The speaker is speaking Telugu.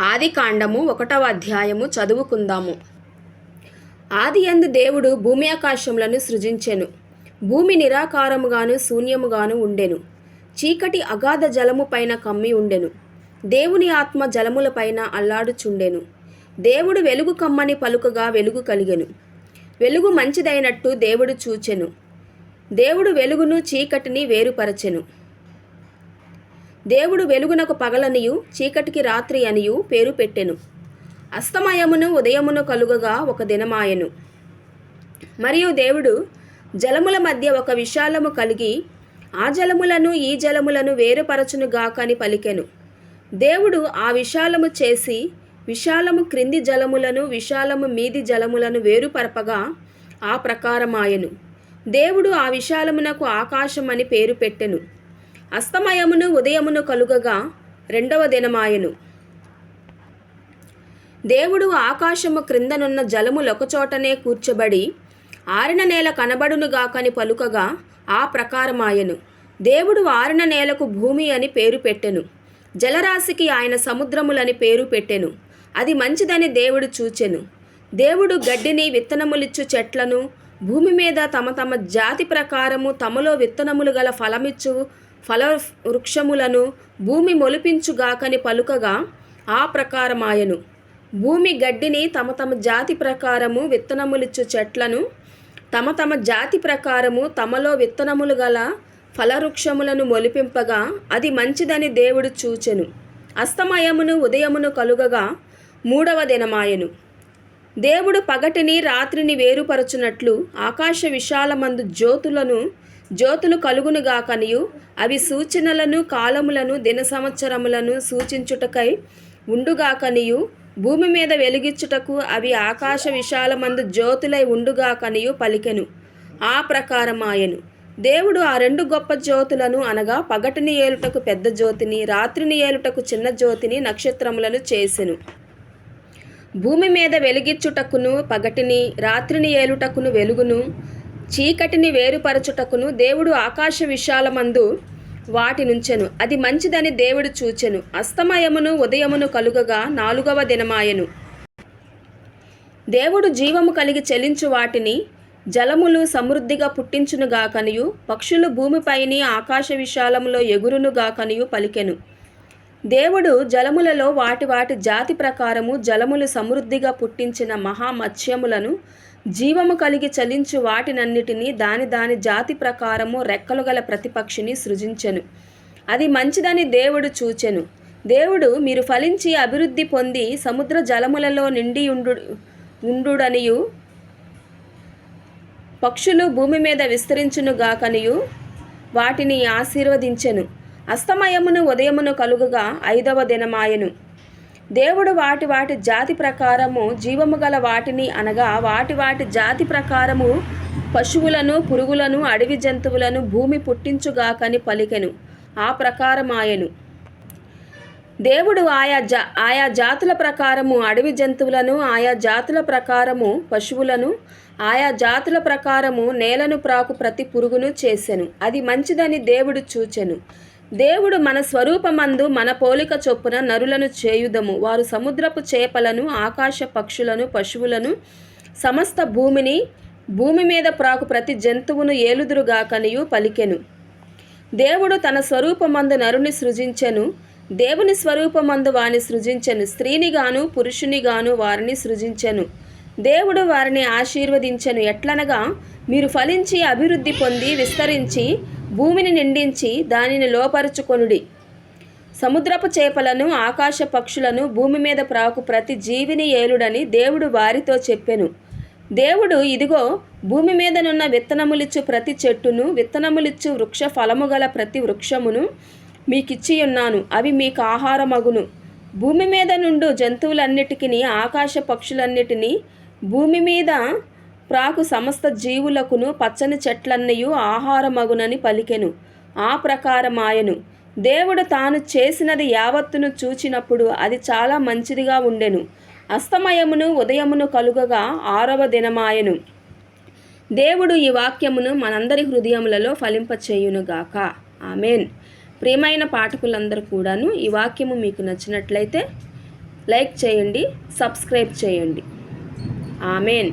ఆది కాండము ఒకటవ అధ్యాయము చదువుకుందాము. ఆది యందు దేవుడు భూమి ఆకాశములను సృజించెను. భూమి నిరాకారముగాను శూన్యముగాను ఉండెను. చీకటి అగాధ జలము పైన కమ్మి ఉండెను. దేవుని ఆత్మ జలములపైన అల్లాడుచుండెను. దేవుడు వెలుగు కమ్మని పలుకగా వెలుగు కలిగెను. వెలుగు మంచిదైనట్టు దేవుడు చూచెను. దేవుడు వెలుగును చీకటిని వేరుపరచెను. దేవుడు వెలుగునకు పగలనియు చీకటికి రాత్రి అనియు పేరు పెట్టెను. అస్తమయమును ఉదయమును కలుగగా ఒక దినమాయెను. మరియు దేవుడు జలముల మధ్య ఒక విశాలము కలిగి ఆ జలములను ఈ జలములను వేరుపరచునుగాకని పలికెను. దేవుడు ఆ విశాలము చేసి విశాలము క్రింది జలములను విశాలము మీది జలములను వేరుపరపగా ఆ ప్రకారమాయెను. దేవుడు ఆ విశాలమునకు ఆకాశమని పేరు పెట్టెను. అస్తమయమును ఉదయమును కలుగగా రెండవ దినమాయను. దేవుడు ఆకాశము క్రిందనున్న జలములొకచోటనే కూర్చబడి ఆరిన నేల కనబడునుగాకని పలుకగా ఆ ప్రకారమాయెను. దేవుడు ఆరిన నేలకు భూమి అని పేరు పెట్టెను. జలరాశికి ఆయన సముద్రములని పేరు పెట్టెను. అది మంచిదని దేవుడు చూచెను. దేవుడు గడ్డిని విత్తనములిచ్చు చెట్లను భూమి మీద తమ తమ జాతి ప్రకారము తమలో విత్తనములు గల ఫలమిచ్చు ఫల వృక్షములను భూమి మొలిపించుగాకని పలుకగా ఆ ప్రకారమాయను. భూమి గడ్డిని తమ తమ జాతి ప్రకారము విత్తనములిచ్చు చెట్లను తమ తమ జాతి ప్రకారము తమలో విత్తనములు గల ఫలవృక్షములను మొలిపింపగా అది మంచిదని దేవుడు చూచెను. అస్తమయమును ఉదయమును కలుగగా మూడవ దినమాయెను. దేవుడు పగటిని రాత్రిని వేరుపరచునట్లు ఆకాశ విశాలమందు జ్యోతులను జ్యోతులు కలుగునుగాకనియు అవి సూచనలను కాలములను దిన సంవత్సరములను సూచించుటకై ఉండుగాకనియు భూమి మీద వెలిగించుటకు అవి ఆకాశ విశాలమందు జ్యోతులై ఉండుగాకనియు పలికెను. ఆ ప్రకారమాయను. దేవుడు ఆ రెండు గొప్ప జ్యోతులను అనగా పగటిని ఏలుటకు పెద్ద జ్యోతిని రాత్రిని ఏలుటకు చిన్న జ్యోతిని నక్షత్రములను చేసెను. భూమి మీద వెలిగించుటకును పగటిని రాత్రిని ఏలుటకును వెలుగును. చీకటిని వేరుపరచుటకును దేవుడు ఆకాశ విశాలమందు వాటి నుంచెను. అది మంచిదని దేవుడు చూచెను. అస్తమయమును ఉదయమును కలుగగా నాలుగవ దినమాయెను. దేవుడు జీవము కలిగి చెలించు వాటిని జలములు సమృద్ధిగా పుట్టించునుగాకనియు పక్షులు భూమిపైని ఆకాశ విశాలములో ఎగురునుగాకనియు పలికెను. దేవుడు జలములలో వాటి వాటి జాతి ప్రకారము జలములు సమృద్ధిగా పుట్టించిన మహామత్స్యములను జీవము కలిగి చలించు వాటినన్నిటినీ దాని దాని జాతి ప్రకారము రెక్కలు గల ప్రతిపక్షిని సృజించెను. అది మంచిదని దేవుడు చూచెను. దేవుడు మీరు ఫలించి అభివృద్ధి పొంది సముద్ర జలములలో నిండి ఉండు ఉండుడనియు పక్షులు భూమి మీద విస్తరించునుగాకనియు వాటిని ఆశీర్వదించెను. అస్తమయమును ఉదయమును కలుగుగా ఐదవ దినమాయెను. దేవుడు వాటి వాటి జాతి ప్రకారము జీవము గల వాటిని అనగా వాటి వాటి జాతి ప్రకారము పశువులను పురుగులను అడవి జంతువులను భూమి పుట్టించుగాకని పలికెను. ఆ ప్రకారమాయను. దేవుడు ఆయా జా ఆయా జాతుల ప్రకారము అడవి జంతువులను ఆయా జాతుల ప్రకారము పశువులను ఆయా జాతుల ప్రకారము నేలను ప్రాకు ప్రతి పురుగును చేసెను. అది మంచిదని దేవుడు చూచెను. దేవుడు మన స్వరూపమందు మన పోలిక చొప్పున నరులను చేయుదము. వారు సముద్రపు చేపలను ఆకాశ పక్షులను పశువులను సమస్త భూమిని భూమి మీద ప్రాకు ప్రతి జంతువును ఏలుదురుగాకనియు పలికెను. దేవుడు తన స్వరూపమందు నరుని సృజించెను. దేవుని స్వరూపమందు వారిని సృజించెను. స్త్రీనిగాను పురుషునిగాను వారిని సృజించెను. దేవుడు వారిని ఆశీర్వదించెను. ఎట్లనగా మీరు ఫలించి అభివృద్ధి పొంది విస్తరించి భూమిని నిండించి దానిని లోపరుచుకొనుడి. సముద్రపు చేపలను ఆకాశ పక్షులను భూమి మీద ప్రాకు ప్రతి జీవిని ఏలుడని దేవుడు వారితో చెప్పెను. దేవుడు ఇదిగో భూమి మీదనున్న విత్తనములిచ్చు ప్రతి చెట్టును విత్తనములిచ్చు వృక్ష ఫలము గల ప్రతి వృక్షమును మీకిచ్చి ఉన్నాను అవి మీకు ఆహారమగును. భూమి మీద నుండు జంతువులన్నిటికీ ఆకాశ పక్షులన్నిటినీ భూమి మీద ప్రాకు సమస్త జీవులకును పచ్చని చెట్లన్నయు ఆహారమగునని పలికెను. ఆ ప్రకారమాయను. దేవుడు తాను చేసినది యావత్తును చూచినప్పుడు అది చాలా మంచిదిగా ఉండెను. అస్తమయమును ఉదయమును కలుగగా ఆరవ దినమాయను. దేవుడు ఈ వాక్యమును మనందరి హృదయములలో ఫలింపచేయునుగాక. ఆమెన్. ప్రియమైన పాఠకులందరూ కూడాను ఈ వాక్యము మీకు నచ్చినట్లయితే లైక్ చేయండి సబ్స్క్రైబ్ చేయండి. ఆమెన్.